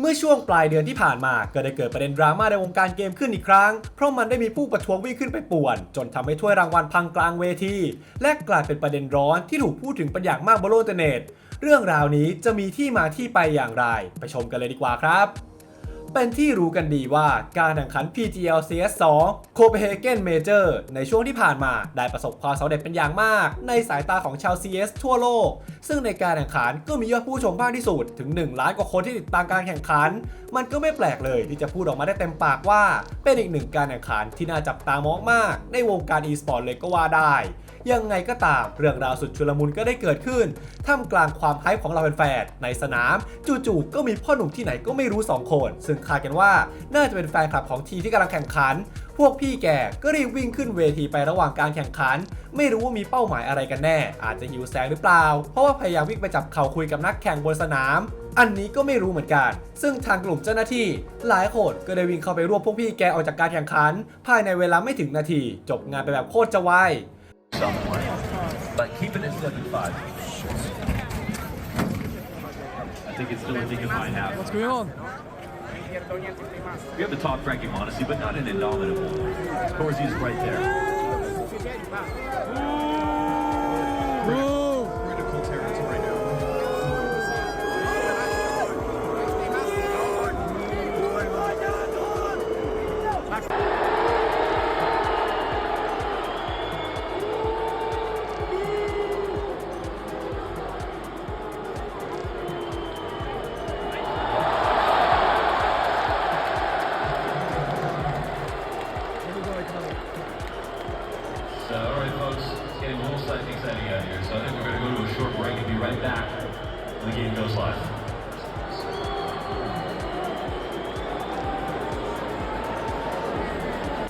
เมื่อช่วงปลายเดือนที่ผ่านมาก็ได้เกิดประเด็นดราม่าในวงการเกมขึ้นอีกครั้ง เพราะมันได้มีผู้ประท้วงวิ่งขึ้นไปป่วน จนทำให้ถ้วยรางวัลพังกลางเวที และกลายเป็นประเด็นร้อนที่ถูกพูดถึงเป็นอย่างมากบนโลกอินเทอร์เน็ต เรื่องราวนี้จะมีที่มาที่ไปอย่างไร ไปชมกันเลยดีกว่าครับ เป็นที่รู้กันดีว่าการแข่งขัน PGL CS 2 Copenhagen Major ในช่วงที่ผ่านมาได้ประสบความสำเร็จเป็นอย่างมาก ในสายตาของชาว CS ทั่วโลก ซึ่งในการแข่งขันก็มียอดผู้ชมมากที่สุดถึง 1 ล้านกว่าคนที่ติดตามการแข่งขัน มันก็ไม่แปลกเลยที่จะพูดออกมาได้เต็มปากว่า เป็นอีกหนึ่งการแข่งขันที่น่าจับตามองมาก ในวงการ e-sport เลยก็ว่าได้ ยังไงก็ตาม เรื่องราวสุดชุลมุนก็ได้เกิดขึ้น ท่ามกลางความไฮป์ของเราแฟนๆในสนาม จู่ๆก็มีพ่อหนุ่มที่ไหนก็ไม่รู้ 2 คน ซึ่งคาดกันว่าน่าจะเป็นแฟนคลับของทีมที่กำลังแข่งขัน พวกพี่แกก็รีบวิ่งขึ้นเวทีไประหว่างการแข่งขัน ไม่รู้ว่ามีเป้าหมายอะไรกันแน่ อาจจะหิวแสงหรือเปล่า เพราะว่าพยายามวิ่งไปจับเข่าคุยกับนักแข่งบนสนามอันนี้ก็ไม่รู้เหมือนกัน ซึ่งทางกลุ่มเจ้าหน้าที่ หลายคนก็ได้วิ่งเข้าไปรวบพวกพี่แกออกจากการแข่งขัน ภายในเวลาไม่ถึงนาที จบงานไปแบบโคตรจะไว somewhere. But keep it at 75. I think it's still a dignified half. What's going on? We have the top ranking Monacy, but not an indomitable. Corsi is right there. Bro! critical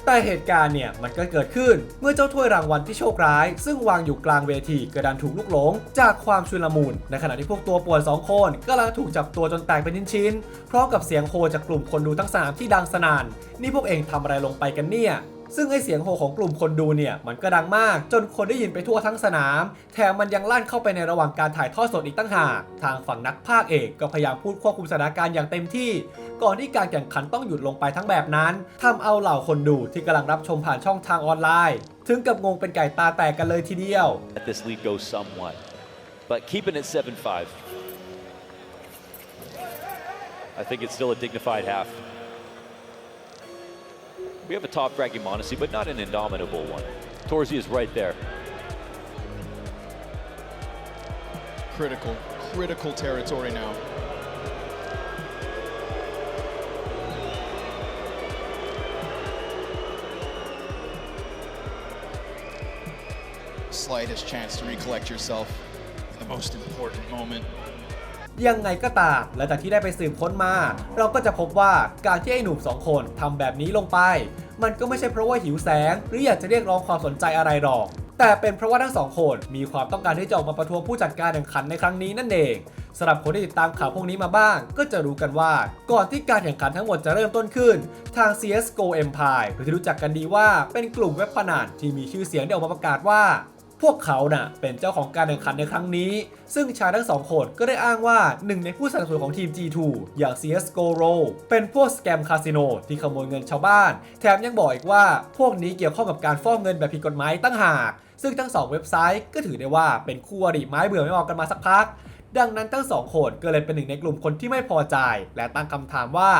แต่เหตุการณ์เนี่ยมันก็เกิดขึ้นเมื่อเจ้าถ้วยรางวัลที่โชคร้าย ซึ่งวางอยู่กลางเวทีกระดันถูกลุกหลง จากความชุลมุนในขณะที่พวกตัวป่วนสองคนกำลังถูกจับตัวจนแตกเป็นชิ้นๆพร้อมกับเสียงโฮจากกลุ่มคนดูทั้งสนามที่ดังสนานนี่พวกเองทำอะไรลงไปกันเนี่ย ซึ่งไอเสียงโหของกลุ่มคนดูเนี่ยมันก็ดังมาก จนคนได้ยินไปทั่วทั้งสนาม แถมมันยังลั่นเข้าไปในระหว่างการถ่ายทอดสดอีกตั้งหาก ทางฝั่งนักพากย์เอกก็พยายามพูดควบคุมสถานการณ์อย่างเต็มที่ ก่อนที่การแข่งขันต้องหยุดลงไปทั้งแบบนั้นทำเอาเหล่าคนดูที่กำลังรับชมผ่านช่องทางออนไลน์ ถึงกับงงเป็นไก่ตาแตกกันเลยทีเดียว let this lead go somewhat. But keeping it 7 5. I think it's still a dignified half. We have a top ranking Monacy, but not an indomitable one. Torzi is right there. Critical, critical territory now. Slightest chance to recollect yourself. The most important moment. ยังไงก็ตามและจากที่ได้ไปสืบค้นมา เราก็จะพบว่าการที่ไอ้หนุ่มสองคนทำแบบนี้ลงไป มันก็ไม่ใช่เพราะว่าหิวแสง หรืออยากจะเรียกร้องความสนใจอะไรหรอกแต่เป็นเพราะว่าทั้งสองคนมีความต้องการที่จะออกมาประท้วงผู้จัดการแข่งขันในครั้งนี้นั่นเองสำหรับคนที่ติดตามข่าวพวกนี้มาบ้าง ก็จะรู้กันว่าก่อนที่การแข่งขันทั้งหมดจะเริ่มต้นขึ้น ทาง CSGO Empire หรือที่รู้จักกันดีว่าเป็นกลุ่มเว็บพนันที่มีชื่อเสียงได้ออกมาประกาศว่า พวกเขาน่ะเป็นเจ้าของการแข่งขันในครั้งนี้ ซึ่งชายทั้งสองคนก็ได้อ้างว่าหนึ่งในผู้สนับสนุนของทีม G2 อย่าง CSGO r o เป็นพวกสแกมคาสิโนที่ขโมยเงินชาวบ้าน แถมยังบอกอีกว่าพวกนี้เกี่ยวข้องกับการฟอกเงินแบบผิดกฎหมายตั้งหาก ซึ่งทั้งสองเว็บไซต์ก็ถือได้ว่าเป็นคู่อริไม้เบื่อไม่ออกกันมาสักพักดังนั้นทั้งสองคนก็เลยเป็นหนึ่งในกลุ่มคนที่ไม่พอใจ และตั้งคำถามว่า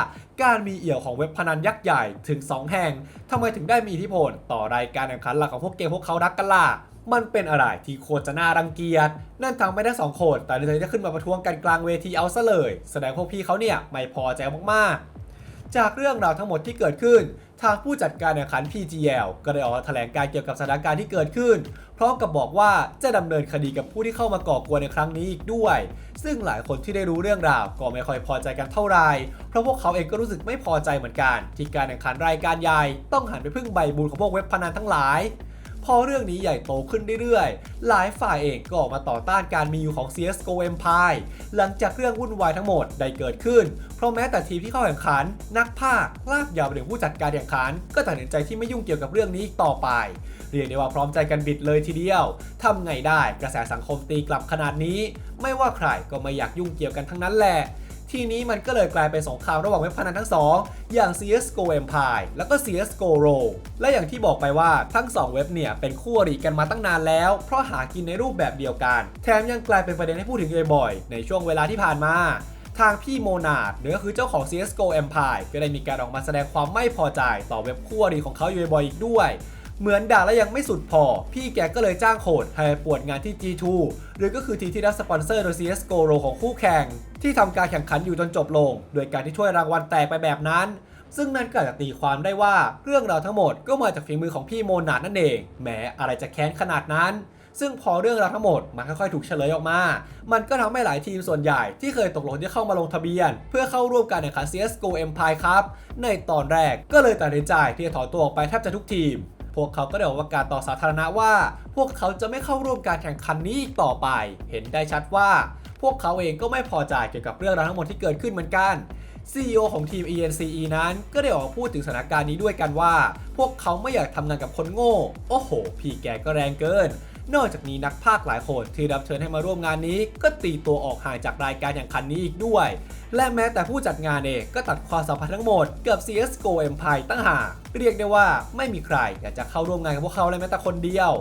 การมีเอี่ยวของเว็บพนันยักษ์ใหญ่ถึง 2 แห่งทำไมถึงได้มีอิทธิพลต่อรายการแข่งขันหลักของพวกเกมพวกเขารักกันล่ะ มันเป็นอะไรที่โคตรจะน่ารังเกียจ นั่นทำให้ทั้สองคนแต่ในใจจะขึ้นมาประท้วงกันกลางเวทีเอาซะเลย แสดงพวกพี่เขาเนี่ยไม่พอใจมากๆ จากเรื่องราวทั้งหมดที่เกิดขึ้น ทางผู้จัดการแข่งขัน PGL ก็ได้ออกแถลงการเกี่ยวกับสถานการณ์ที่เกิดขึ้น พร้อมกับบอกว่าจะดำเนินคดีกับผู้ที่เข้ามาก่อกวนในครั้งนี้อีกด้วย ซึ่งหลายคนที่ได้รู้เรื่องราวก็ไม่ค่อยพอใจกันเท่าไหร่ เพราะพวกเขาเองก็รู้สึกไม่พอใจเหมือนกัน ที่การแข่งขันรายการใหญ่ต้องหันไปพึ่งใบบุญของพวกเว็บพนันทั้งหลาย พอเรื่องนี้ใหญ่โตขึ้นเรื่อยๆ หลายฝ่ายเองก็ออกมาต่อต้านการมีอยู่ของ CSGO Empire หลังจากเรื่องวุ่นวายทั้งหมดได้เกิดขึ้น เพราะแม้แต่ทีมที่เข้าแข่งขัน นักภาคลากยาวไปถึงผู้จัดการแข่งขัน ก็ตัดสินใจที่ไม่ยุ่งเกี่ยวกับเรื่องนี้อีกต่อไป เรียกได้ว่าพร้อมใจกันบิดเลยทีเดียวทำไงได้กระแสสังคมตีกลับขนาดนี้ ไม่ว่าใครก็ไม่อยากยุ่งเกี่ยวกันทั้งนั้นแหละ ทีนี้มันก็เลยกลายเป็นสงครามระหว่างเว็บพนันทั้งสองอย่าง CSGO Empire แล้วก็ CSGO Ro และอย่างที่บอกไปว่าทั้งสองเว็บเนี่ยเป็นคู่อริกันมาตั้งนานแล้ว เพราะหากินในรูปแบบเดียวกัน แถมยังกลายเป็นประเด็นให้พูดถึงบ่อยๆ ในช่วงเวลาที่ผ่านมาทางพี่โมนาดหรือก็คือเจ้าของ CSGO Empire ก็ได้มีการออกมาแสดงความไม่พอใจต่อเว็บคู่อริของเขาอยู่บ่อยอีกด้วย เหมือนด่าและยังไม่สุดพอ พี่แกก็เลยจ้างโคดให้ปวดงานที่ G2 หรือก็คือทีมที่รับสปอนเซอร์โดย CSGO Ro ของคู่แข่ง ที่ทำการแข่งขันอยู่จนจบลง โดยการที่ช่วยรางวัลแตกไปแบบนั้นซึ่งนั่นก็อาจจะตีความได้ว่าเรื่องราวทั้งหมดก็มาจากฝีมือของพี่โมนาดนั่นเองแหมอะไรจะแค้นขนาดนั้น ซึ่งพอเรื่องราวทั้งหมดมันค่อยๆถูกเฉลยออกมา มันก็ทำให้หลายทีมส่วนใหญ่ที่เคยตกลงที่เข้ามาลงทะเบียน เพื่อเข้าร่วมการแข่งขัน CSGO Empire ครับในตอนแรกก็เลยตัดสินใจที่จะถอนตัวออกไปแทบจะทุกทีม พวกเขาก็ได้ออกประกาศต่อสาธารณะว่า พวกเขาจะไม่เข้าร่วมการแข่งขันนี้อีกต่อไป เห็นได้ชัดว่า พวกเขาเองก็ไม่พอใจเกี่ยวกับเรื่องราวทั้งหมดที่เกิดขึ้นเหมือนกัน CEO ของทีม ENCE นั้นก็ได้ออกมาพูดถึงสถานการณ์นี้ด้วยกันว่า พวกเขาไม่อยากทำงานกับคนโง่ โอ้โห พี่แกก็แรงเกิน นอกจากนี้นักพากหลายคนที่รับเชิญให้มาร่วมงานนี้ ก็ตีตัวออกห่างจากรายการแข่งขันนี้อีกด้วย และแม้แต่ผู้จัดงานเองก็ตัดความสัมพันธ์ทั้งหมดกับ CSGO Empire ตั้งหากเรียกได้ว่าไม่มีใครอยากจะเข้าร่วมงานกับพวกเขาเลยแม้แต่คนเดียว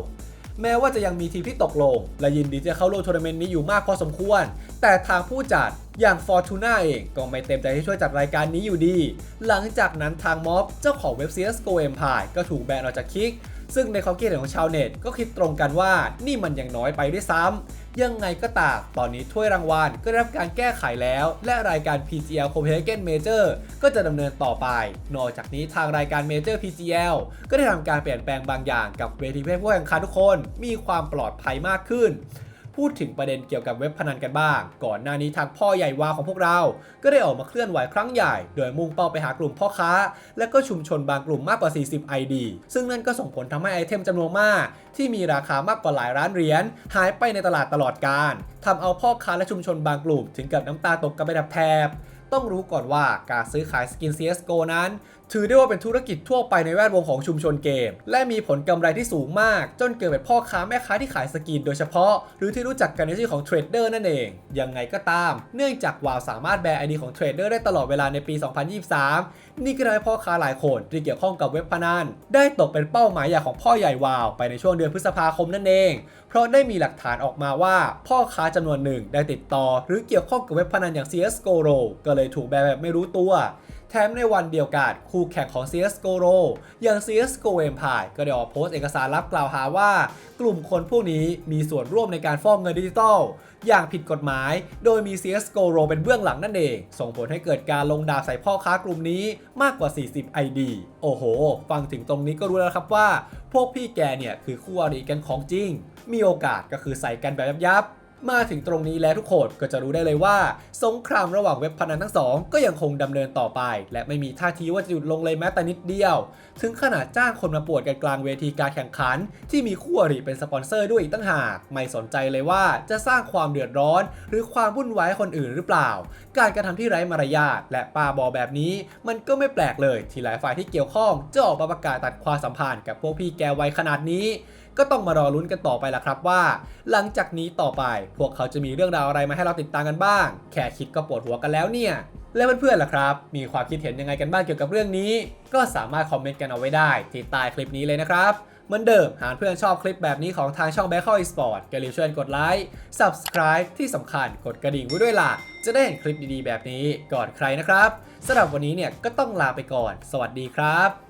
แม้ว่าจะยังมีทีมที่ตกลง และยินดีจะเข้าร่วมทัวร์นาเมนต์นี้อยู่มากพอสมควร แต่ทางผู้จัดอย่าง Fortuna เองก็ไม่เต็มใจที่ช่วยจัดรายการนี้อยู่ดี หลังจากนั้นทางม็อบเจ้าของเว็บ CSGO Empire ก็ถูกแบนออกจากคิก ซึ่งในความคิดเห็นของชาวเน็ตก็คิดตรงกันว่านี่มันยังน้อยไปด้วยซ้ำยังไงก็ตามตอนนี้ถ้วยรางวัลก็ได้รับการแก้ไขแล้ว และรายการ PGL Copenhagen Major ก็จะดำเนินต่อไป นอกจากนี้ทางรายการ Major PGL ก็ได้ทำการเปลี่ยนแปลงบางอย่างกับเวทีเพื่อผู้แข่งขันทุกคน มีความปลอดภัยมากขึ้น พูดถึงประเด็นเกี่ยวกับเว็บพนันกันบ้าง ก่อนหน้านี้ทางพ่อใหญ่วาของพวกเรา ก็ได้ออกมาเคลื่อนไหวครั้งใหญ่ โดยมุ่งเป้าไปหากลุ่มพ่อค้า และก็ชุมชนบางกลุ่มมากกว่า 40 ID ซึ่งนั่นก็ส่งผลทำให้ไอเทมจำนวนมาก ที่มีราคามากกว่าหลายล้านเหรียญหายไปในตลาดตลอดการทำเอาพ่อค้าและชุมชนบางกลุ่ม ถึงกับน้ำตาตกกันไปดับแทบต้องรู้ก่อนว่าการซื้อขายสกิน CSGO นั้น ถือได้ว่าเป็นธุรกิจทั่วไปในแวดวงของชุมชนเกม และมีผลกำไรที่สูงมาก จนเกิดเป็นพ่อค้าแม่ค้าที่ขายสกินโดยเฉพาะ หรือที่รู้จักกันในชื่อของเทรดเดอร์นั่นเอง ยังไงก็ตาม เนื่องจากวาวสามารถแบนไอดีของเทรดเดอร์ได้ตลอดเวลาในปี 2023 นี่ก็ทำให้พ่อค้าหลายคนที่เกี่ยวข้องกับเว็บพนันได้ตกเป็นเป้าหมายใหญ่ของพ่อใหญ่วาวไปในช่วงเดือนพฤษภาคมนั่นเอง เพราะได้มีหลักฐานออกมาว่า พ่อค้าจำนวนหนึ่งได้ติดต่อ หรือเกี่ยวข้องกับเว็บพนันอย่าง CSGO Ro ก็เลยถูกแบนแบบไม่รู้ตัว แถมในวันเดียวกันคู่แข่งของ CSGO Ro อย่าง CSGO Empire ก็ได้ออกโพสต์เอกสารรับกล่าวหาว่า กลุ่มคนพวกนี้มีส่วนร่วมในการฟอกเงินดิจิทัลอย่างผิดกฎหมาย โดยมี CSGO Ro เป็นเบื้องหลังนั่นเอง ส่งผลให้เกิดการลงดาบใส่พ่อค้ากลุ่มนี้มากกว่า 40 ID โอ้โห ฟังถึงตรงนี้ก็รู้แล้วครับว่า พวกพี่แกเนี่ยคือคู่อริกันของจริง มีโอกาสก็คือใส่กันแบบยับๆ มาถึงตรงนี้แล้วทุกคนก็จะรู้ได้เลยว่า สงครามระหว่างเว็บพนันทั้งสองก็ยังคงดำเนินต่อไป และไม่มีท่าทีว่าจะหยุดลงเลยแม้แต่นิดเดียว ถึงขนาดจ้างคนมาปวดกันกลางเวทีการแข่งขัน ที่มีคู่อริเป็นสปอนเซอร์ด้วยอีกตั้งหาก ไม่สนใจเลยว่าจะสร้างความเดือดร้อน หรือความวุ่นวายคนอื่นหรือเปล่า การกระทำที่ไร้มารยาทและปาบอแบบนี้ มันก็ไม่แปลกเลย ที่หลายฝ่ายที่เกี่ยวข้องจะออกมาประกาศตัดความสัมพันธ์กับพวกพี่แกไวขนาดนี้ ก็ต้องมารอลุ้นกันต่อไปละครับว่า หลังจากนี้ต่อไปพวกเขาจะมีเรื่องราวอะไรมาให้เราติดตามกันบ้าง แค่คิดก็ปวดหัวกันแล้วเนี่ยแล้วเพื่อนๆล่ะครับ มีความคิดเห็นยังไงกันบ้างเกี่ยวกับเรื่องนี้ ก็สามารถคอมเมนต์กันเอาไว้ได้ที่ใต้คลิปนี้เลยนะครับเหมือนเดิม หากเพื่อนชอบคลิปแบบนี้ของทางช่อง b a c k e Esport ก็รีบช่วยกดไลค์ Subscribe ที่สำคัญกดกระดิ่งไว้ด้วยล่ะ จะได้เห็นคลิปดีๆ แบบนี้ก่อนใครนะครับสำหรับวันนี้เนี่ยก็ต้องลาไปก่อน สวัสดีครับ